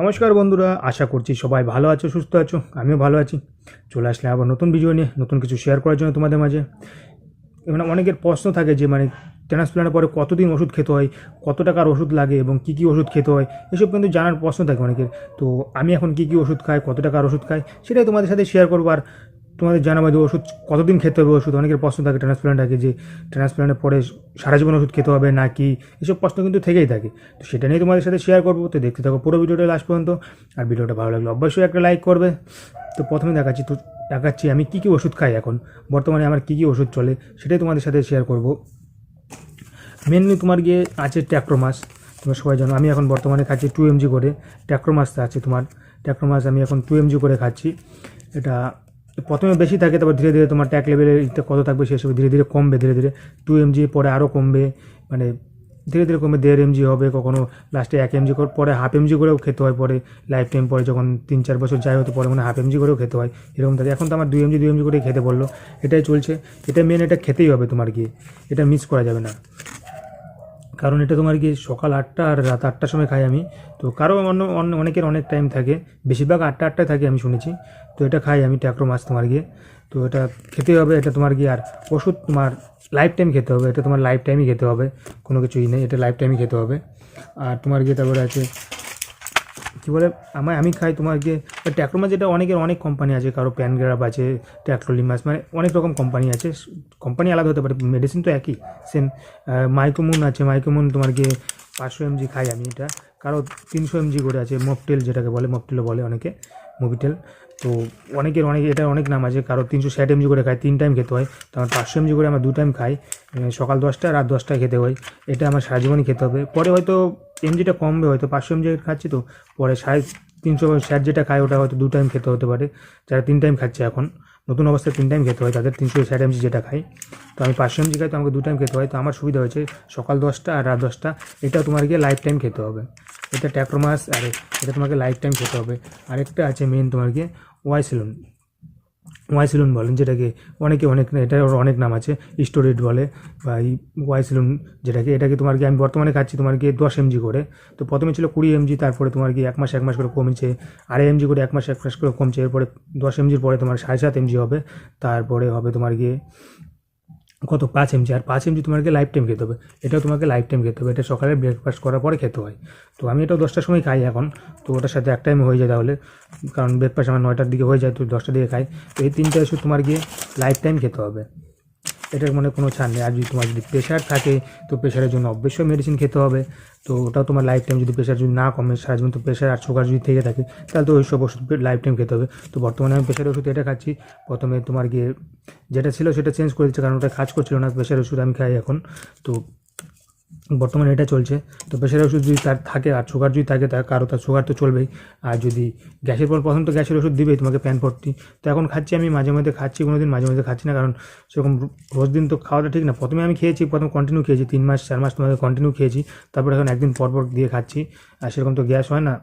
নমস্কার বন্ধুরা, আশা করছি সবাই ভালো আছো, সুস্থ আছো, আমিও ভালো আছি। চলে আসলে আবার নতুন ভিডিও নিয়ে, নতুন কিছু শেয়ার করার জন্য তোমাদের মাঝে। মানে অনেকের প্রশ্ন থাকে যে মানে ট্রান্সপ্লান্টের পরে কতদিন ওষুধ খেতে হয়, কত টাকার ওষুধ লাগে এবং কী কী ওষুধ খেতে হয়, এসব কিন্তু জানার প্রশ্ন থাকে অনেকের। তো আমি এখন কী কী ওষুধ খাই, কত টাকার ওষুধ খাই, সেটাই তোমাদের সাথে শেয়ার করব। আর তোমাদের জানাব যে ওষুধ কতদিন খেতে হবে ওষুধ? অনেকের প্রশ্ন থাকে, ট্রান্সপ্লান্ট আগে যে ট্রান্সপ্লান্টের পরে সারা জীবন ওষুধ খেতে হবে না কি এসব প্রশ্ন কিন্তু থেকেই থাকে। তো সেটা নিয়ে তোমাদের সাথে শেয়ার করব। তো দেখতে থাকো পুরো ভিডিওটা লাস্ট পর্যন্ত। আর ভিডিওটা ভালো লাগলে অবশ্যই একটা লাইক করবে। তো প্রথমে দেখাচ্ছি, তো দেখাচ্ছি আমি কী কী ওষুধ খাই এখন। বর্তমানে আমার কী কী ওষুধ চলে সেটাই তোমাদের সাথে শেয়ার করব। মেনলি তোমার গিয়ে আছে ট্যাক্রোমাস তোমরা সবাই জানো, আমি এখন বর্তমানে খাচ্ছি টু এমজি করে। ট্যাক্রোমাসটা আছে তোমার। ট্যাক্রোমাস আমি এখন টু এমজি করে খাচ্ছি। এটা প্রথমে বেশি থাকে, তারপর ধীরে ধীরে তোমার ট্যাক লেভেলের কত থাকবে সেসব ধীরে ধীরে কমবে, ধীরে ধীরে টু এমজি পরে আরও কমবে মানে ধীরে ধীরে কমবে, দেড় এমজি হবে, কখনো লাস্টে এক এমজি পরে হাফ এমজি করেও খেতে হয়, পরে লাইফ টাইম পরে যখন তিন চার বছর যায় হতো পরে মানে হাফ এমজি করেও খেতে হয়, এরকম থাকে। এখন তো আমার দুই এমজি দুই এমজি করে খেতে বলল, এটাই চলছে, এটা মেন এটা খেতেই হবে তোমার গিয়ে, এটা মিস করা যাবে না। কারণ এটা তোমার কি সকাল আটটা আর রাত আটটার সময় খাই আমি। তো কারও অন্য অনেকের অনেক টাইম থাকে। বেশিরভাগ আটটা, আটটায় থাকে আমি শুনেছি। তো এটা খাই আমি, ট্যাক্রো মাছ তোমার গিয়ে। তো এটা খেতে হবে, এটা তোমার গিয়ে আর ওষুধ তোমার লাইফ টাইম খেতে হবে। এটা তোমার লাইফ টাইমই খেতে হবে। কোনো কিছুই নেই, এটা লাইফ টাইমই খেতে হবে। আর তোমার গিয়ে তারপরে আছে কী বলে, আমায় আমি খাই, তোমার গিয়ে ট্যাক্রোমাস যেটা অনেকের, অনেক কোম্পানি আছে, কারও প্যানগ্রাফ আছে ট্যাক্রোলিমাস মানে অনেক রকম কোম্পানি আছে কোম্পানি আলাদা হতে পারে মেডিসিন তো একই সেম মাইক্রোমুন আছে মাইক্রোমুন তোমার গিয়ে পাঁচশো এমজি খাই আমি এটা। কারও তিনশো এমজি করে আছে মকটেল যেটাকে বলে মকটেলও বলে অনেকে মুভিটেল তো অনেকের অনেক এটা অনেক নাম আছে, কারও তিনশো ষাট এমজি করে খাই তিন টাইম খেতে হয়। তো আমার পাঁচশো এমজি করে আমার দু টাইম খাই সকাল দশটা, রাত দশটায় খেতে হয়। এটা আমার সারা জীবনই খেতে হবে। পরে হয়তো এমজিটা কমবে, হয়তো পাঁচশো এমজি খাচ্ছি তো, পরে সাড়ে তিনশো ষাট যেটা খায়, ওটা হয়তো দু টাইম খেতে হতে পারে। যারা তিন টাইম খাচ্ছে এখন। নতুন অবস্থায় তিন টাইম খেতে হয়, তাদের তিনশো ষাট এমজি যেটা খাই তো আমি পাঁচশো এমজি খাই, তো আমাকে দু টাইম খেতে হয়, তো আমার সুবিধা হয়েছে সকাল দশটা আর রাত দশটা, এটা তোমার গিয়ে লাইফ টাইম খেতে হবে। এটা ট্যাক্রোমাস আর এটা তোমাকে লাইফ টাইম খেতে হবে। আরেকটা আছে মেন তোমার গিয়ে ওয়াইসিলন ওয়াইসিলুন বলেন, যেটাকে অনেকে অনেক এটার অনেক নাম আছে স্টোরেট বলে, বা এই ওয়াইসিলুন যেটাকে, এটাকে তোমার কি আমি বর্তমানে খাচ্ছি, তোমার কি দশ এমজি করে। তো প্রথমে ছিল কুড়ি এমজি তারপরে তোমার কি এক মাস এক মাস করে কমছে, আড়াই এমজি করে এক মাস এক মাস করে কমছে, এরপরে দশ এমজির পরে তোমার সাড়ে সাত এমজি হবে, তারপরে হবে তোমার গিয়ে কত? পাঁচ এমজি আর পাঁচ এমজি তোমাকে লাইফ টাইম খেতে হবে। এটাও তোমাকে লাইফ টাইম খেতে হবে। এটা সকালে ব্রেকফাস্ট করার পরে খেতে হয়। তো আমি এটাও দশটার সময় খাই এখন। তো ওটার সাথে এক টাইম হয়ে যায় তাহলে। কারণ ব্রেকফাস্ট আমার নয়টার দিকে হয়ে যায়, তো দশটার দিকে খাই। তো এই তিনটা ওষুধ তোমার গিয়ে লাইফ টাইম খেতে হবে। এটার মানে কোনো ছাড় নেই। আর যদি তোমার যদি প্রেশার থাকে, তো প্রেশারের জন্য অবশ্যই মেডিসিন খেতে হবে। তো ওটাও তোমার লাইফ টাইম যদি প্রেশার যদি না কমে, সারা জীবন তো প্রেশার আর সুগার যদি থেকে থাকে, তাহলে তো ওই সব ওষুধ লাইফ টাইম খেতে হবে। তো বর্তমানে আমি প্রেশার ওষুধ এটা খাচ্ছি। প্রথমে তোমার গিয়ে যেটা ছিল সেটা চেঞ্জ করে দিচ্ছে, কারণ ওটা কাজ করছিল না। প্রেশার ওষুধ আমি খাই এখন। তো বর্তমানে এটা চলছে। তো প্রেশারের ওষুধ যদি তার থাকে আর সুগার যদি থাকে তার কারও তার সুগার তো চলবেই। আর যদি গ্যাসের পর প্রথম তো গ্যাসের ওষুধ দিবেই তোমাকে প্যান ভর্তি তো এখন খাচ্ছি আমি, মাঝে মধ্যে খাচ্ছি কোনো দিন মাঝে মধ্যে খাচ্ছি না, কারণ সেরকম রোজ দিন তো খাওয়াটা ঠিক না। প্রথমে আমি খেয়েছি, প্রথম কন্টিনিউ খেয়েছি, তিন মাস, চার মাস তোমাকে কন্টিনিউ খেয়েছি। তারপর এখন একদিন পর পর দিয়ে খাচ্ছি। আর সেরকম তো গ্যাস হয় না,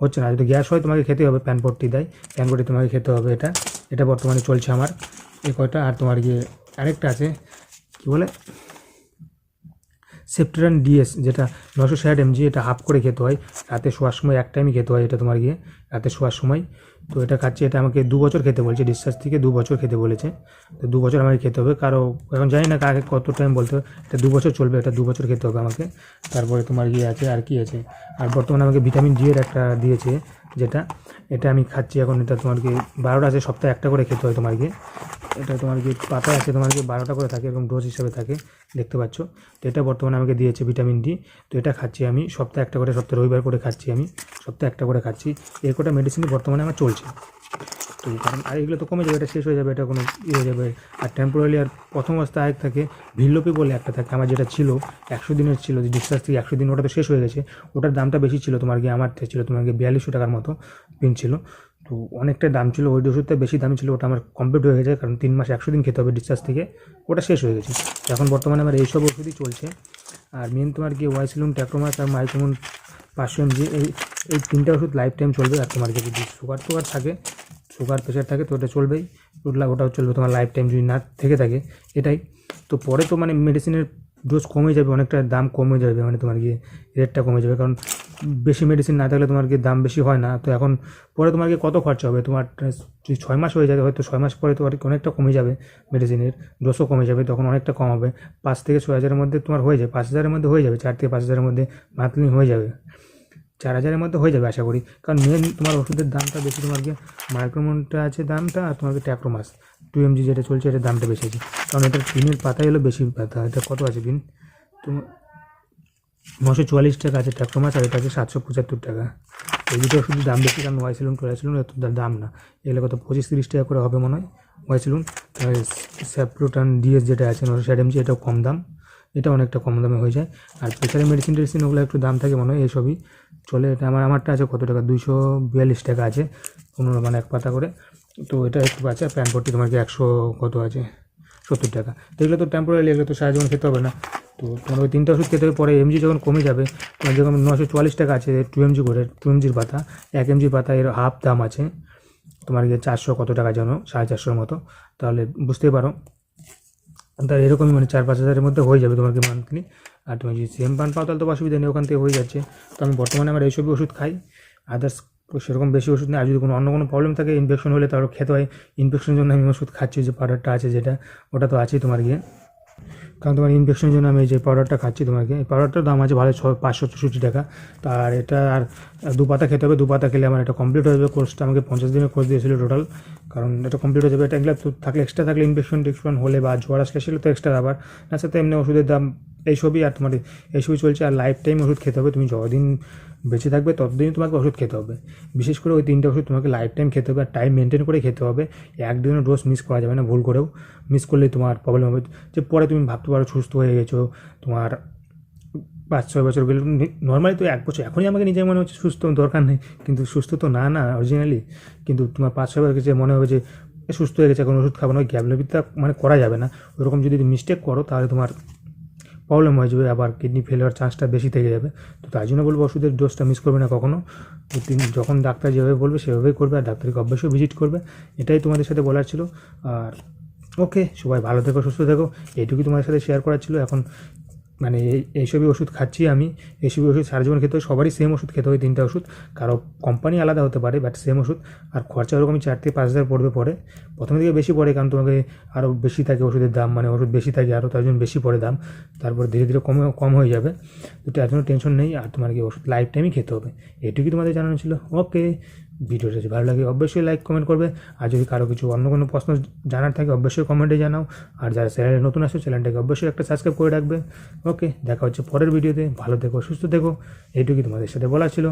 হচ্ছে না। যদি গ্যাস হয়, তোমাকে খেতে হবে প্যান ভর্তি দেয়। প্যান ভর্তি তোমাকে খেতে হবে এটা। এটা বর্তমানে চলছে আমার। এই কয়টা, আর তোমার গিয়ে আরেকটা আছে। কী বলে? সেপ্টেরান ডিএস যেটা নশো ষাট এমজি এটা হাফ করে খেতে হয়। রাতে শোয়ার সময় এক টাইমই খেতে হয় এটা তোমার গিয়ে, রাতে শোয়ার সময়। তো এটা খাচ্ছি, এটা আমাকে দু বছর খেতে বলছে ডিসচার্জ থেকে দু বছর খেতে বলেছে। তো দু বছর আমাকে খেতে হবে, কারও এখন জানি না কাকে কত টাইম বলতে হবে, এটা দু বছর চলবে, এটা দু বছর খেতে হবে আমাকে। তারপরে তোমার গিয়ে আছে আর কি আছে। আর বর্তমানে আমাকে ভিটামিন ডি এর একটা দিয়েছে যেটা, এটা আমি খাচ্ছি এখন, এটা তোমার কি বারোটা আছে, সপ্তাহে একটা করে খেতে হয় তোমার এটা তোমার কি পাতা আছে তোমার কি বারোটা করে থাকে এবং ডোজ হিসাবে থাকে, দেখতে পাচ্ছ। তো এটা বর্তমানে আমাকে দিয়েছে ভিটামিন ডি তো এটা খাচ্ছি আমি, সপ্তাহে একটা করে, সপ্তাহে রবিবার করে খাচ্ছি আমি, সপ্তাহে একটা করে খাচ্ছি। এই কটা মেডিসিন বর্তমানে আমার চলছে। তো কারণ আর এগুলো তো কমে যাবে, এটা শেষ হয়ে যাবে, এটা কোনো ইয়ে হয়ে যাবে। আর টেম্পোরারি আর প্রথম অবস্থায় আরেক থাকে, ভিল্লোপি বলে একটা থাকে, আমার যেটা ছিল, একশো দিনের ছিল, যে ডিসচার্জ থেকে একশো দিন, ওটা তো শেষ হয়ে গেছে। ওটার দামটা বেশি ছিল, তোমার গিয়ে আমার ছিল, তোমার গিয়ে বিয়াল্লিশশো টাকার মতো পিন ছিল। তো অনেকটা দাম ছিল, ওই ওষুধটা বেশি দাম ছিল, ওটা আমার কমপ্লিট হয়ে গেছে, কারণ তিন মাস একশো দিন খেতে হবে ডিসচার্জ থেকে, ওটা শেষ হয়ে গেছে। এখন বর্তমানে আমার এইসব ওষুধই চলছে। আর মেন তোমার কি ওয়াইসিলুন ট্যাক্রোমাস আর মাইক্রোমন পাঁচশো এমজি এই এই তিনটা ওষুধ লাইফ টাইম চলবে, আর তোমার যদি সুগার টুগার থাকে সুগার প্রেশার থাকে তো ওটা চলবেই, ওটা ওটাও চলবে, তোমার লাইফ টাইম যদি না থেকে থাকে, এটাই। তো পরে তো মানে মেডিসিনের ডোজ কমে যাবে, অনেকটা দাম কমে যাবে মানে তোমার গিয়ে রেটটা কমে যাবে, কারণ বেশি মেডিসিন না থাকলে তোমার কি দাম বেশি হয় না। তো এখন পরে তোমার কি কত খরচা হবে? তোমার যদি ছয় মাস হয়ে যাবে হয়তো ছয় মাস পরে তোমার অনেকটা কমে যাবে মেডিসিনের ডোজও কমে যাবে, তখন অনেকটা কম হবে। পাঁচ থেকে ছয় হাজারের মধ্যে তোমার হয়ে যাবে পাঁচ হাজারের মধ্যে হয়ে যাবে, চার থেকে পাঁচ হাজারের মধ্যে মান্থলি হয়ে যাবে। চার হাজারের মধ্যে হয়ে যাবে আশা করি। কারণ মেন তোমার ওষুধের দামটা বেশি, তোমার তোমাকে মাইক্রোমনটা আছে দামটা আর তোমাকে ট্যাক্রোমাস টু এমজি যেটা চলছে এটার দামটা বেশি আছে। কারণ এটার পিনের পাতাই হলো বেশি পাতা এটা কত আছে পিন তোমার নশো চুয়াল্লিশ টাকা আছে ট্যাক্রোমাস আর এটা আছে সাতশো পঁচাত্তর টাকা। এই দুটো ওষুধের দাম বেশি, কারণ ওয়াই ওয়াইসিলুন টোয়াইসিলুন এত দা- দাম না। এগুলো কত, পঁচিশ তিরিশ টাকা করে হবে মনে হয়। ওয়াইসিলুন স্যাপ্রোটান ডিএস যেটা আছে, নশো ষাট এমজি এটাও কম দাম। এটা অনেকটা কম দামে হয়ে যায়। আর প্রেশারের মেডিসিন টেডিসিন ওগুলো একটু দাম থাকে মনে হয় এইসবই চলে এটা আমার, আমারটা আছে কত টাকা? দুইশো বিয়াল্লিশ টাকা আছে, পনেরো মানে এক পাতা করে। তো এটা একটু আছে আর প্যানপট্টি তোমাকে একশো কত আছে? সত্তর টাকা। তো এগুলো তো টেম্পোরারি এগুলো তো সারা জীবন খেতে হবে না। তো তোমার ওই তিনটা ওষুধ খেতে হবে পরে এমজি যখন কমে যাবে, তোমার যখন নশো চুয়াল্লিশ টাকা আছে টু এমজি করে টু এমজির পাতা, এক এমজির পাতা এর হাফ দাম আছে। তোমার গিয়ে চারশো কত টাকা যেন, সাড়ে চারশোর মতো। তাহলে বুঝতেই পারো। তার এরকমই মানে চার পাঁচ হাজারের মধ্যে হয়ে যাবে তোমাকে মান্থলি আর তুমি যদি সেম পান পাও তাহলে তো অসুবিধা নেই, ওখান থেকে হয়ে যাচ্ছে। তো আমি বর্তমানে আমার এইসবই ওষুধ খাই। আদার্স সেরকম বেশি ওষুধ নেই। আর যদি কোনো অন্য কোনো প্রবলেম থাকে ইনফেকশন হলে তারও খেতে হয়। ইনফেকশনের জন্য আমি ওষুধ খাচ্ছি যে পাউডারটা আছে যেটা, ওটা তো আছেই তোমার গিয়ে। কারণ তোমার ইনফেকশনের জন্য আমি যে পাউডারটা খাচ্ছি তোমাকে, এই পাউডারটার দাম আছে ভালো ছ পাঁচশো চৌষট্টি টাকা। আর এটা আর দু পাতা খেতে হবে, দু পাতা খেলে আমার এটা কমপ্লিট হয়ে যাবে। কোর্সটা আমাকে পঞ্চাশ দিনের কোর্স দিয়েছিল টোটাল কারণ এটা কমপ্লিট হয়ে যাবে। এটা এগুলো থাকলে এক্সট্রা থাকলে ইনফেকশন টিকশন হলে বা জ্বর আসলে সেগুলো তো এক্সট্রা আবার না সাথে এমনি ওষুধের দাম এইসবই আর তোমার এইসবই চলছে আর লাইফ টাইম ওষুধ খেতে হবে। তুমি যতদিন বেঁচে থাকবে, ততদিনই তোমাকে ওষুধ খেতে হবে। বিশেষ করে ওই তিনটে ওষুধ তোমাকে লাইফ টাইম খেতে হবে আর টাইম মেনটেন করে খেতে হবে। একদিনও ডোজ মিস করা যাবে না, ভুল করেও মিস করলে তোমার প্রবলেম হবে। যে পরে তুমি ভাবতে পারো সুস্থ হয়ে গেছো, তোমার পাঁচ, ছয় বছর গেলে নর্মালি তো এক বছর, এখনই আমাকে নিজের মনে হচ্ছে সুস্থ, দরকার নেই। কিন্তু সুস্থ তো না না অরিজিনালি কিন্তু তোমার পাঁচ, ছয় বছর মনে হবে যে সুস্থ হয়ে গেছে, এখন ওষুধ খাব না, ওই গ্যাবলোপিতা মানে করা যাবে না। ওরকম যদি মিস্টেক করো, তাহলে তোমার প্রবলেম হয়ে যাবে, আবার কিডনি ফেল হওয়ার চান্সটা বেশি থেকে যাবে। তো তাই জন্য বলব ওষুধের ডোজটা মিস করবে না কখনও তিনি, যখন ডাক্তার যেভাবে বলবে, সেভাবেই করবে, আর ডাক্তারকে অবশ্যই ভিজিট করবে। এটাই তোমাদের সাথে বলার ছিল। আর ওকে সবাই ভালো থেকো, সুস্থ থেকো। এইটুকুই তোমাদের সাথে শেয়ার করার ছিল। এখন মানে এই, এইসবই ওষুধ খাচ্ছি আমি। এইসবই ওষুধ সারা জীবন খেতে হয়, সবারই সেম ওষুধ খেতে হয়, তিনটা ওষুধ। কারও কোম্পানি আলাদা হতে পারে বাট সেম ওষুধ। আর খরচা ওরকমই চার থেকে পাঁচ হাজার পড়বে পরে। প্রথমে দিকে বেশি পড়ে, কারণ তোমাকে আরও বেশি থাকে ওষুধের দাম মানে ওষুধ বেশি থাকে আরও তার জন্য বেশি পড়ে দাম। তারপর ধীরে ধীরে কমে, কম হয়ে যাবে। তো তার জন্য টেনশন নেই, আর তোমার কি ওষুধ লাইফ টাইমই খেতে হবে। এটুকুই তোমাদের জানানো ছিল। ওকে ভিডিওটা যদি ভালো লাগে অবশ্যই লাইক কমেন্ট করবে। আর যদি কারও কিছু অন্য কোনো প্রশ্ন জানার থাকে, অবশ্যই কমেন্টে জানাও। আর যারা চ্যানেলে নতুন আসো চ্যানেলটাকে অবশ্যই একটা সাবস্ক্রাইব করে রাখবে। ওকে দেখা হচ্ছে পরের ভিডিওতে। ভালো থেকো, সুস্থ থেকো। এইটুকুই তোমাদের সাথে বলা ছিল।